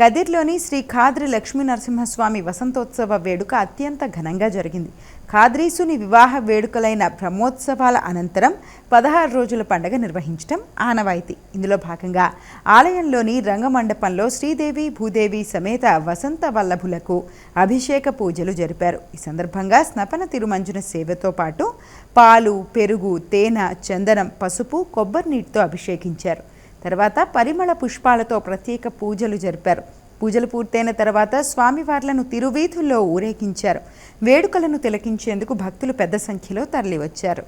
కదిర్లోని శ్రీ ఖాద్రి లక్ష్మీ నరసింహస్వామి వసంతోత్సవ వేడుక అత్యంత ఘనంగా జరిగింది. ఖాద్రీసుని వివాహ వేడుకలైన బ్రహ్మోత్సవాల అనంతరం పదహారు రోజుల పండగ నిర్వహించడం ఆనవాయితీ. ఇందులో భాగంగా ఆలయంలోని రంగమండపంలో శ్రీదేవి భూదేవి సమేత వసంత వల్లభులకు అభిషేక పూజలు జరిపారు. ఈ సందర్భంగా స్నపన తిరుమంజన సేవతో పాటు పాలు పెరుగు తేనె చందనం పసుపు కొబ్బరి నీటితో అభిషేకించారు. తర్వాత పరిమళ పుష్పాలతో ప్రత్యేక పూజలు జరిపారు. పూజలు పూర్తయిన తర్వాత స్వామివార్లను తిరువీధుల్లో ఊరేగించారు. వేడుకలను తిలకించేందుకు భక్తులు పెద్ద సంఖ్యలో తరలివచ్చారు.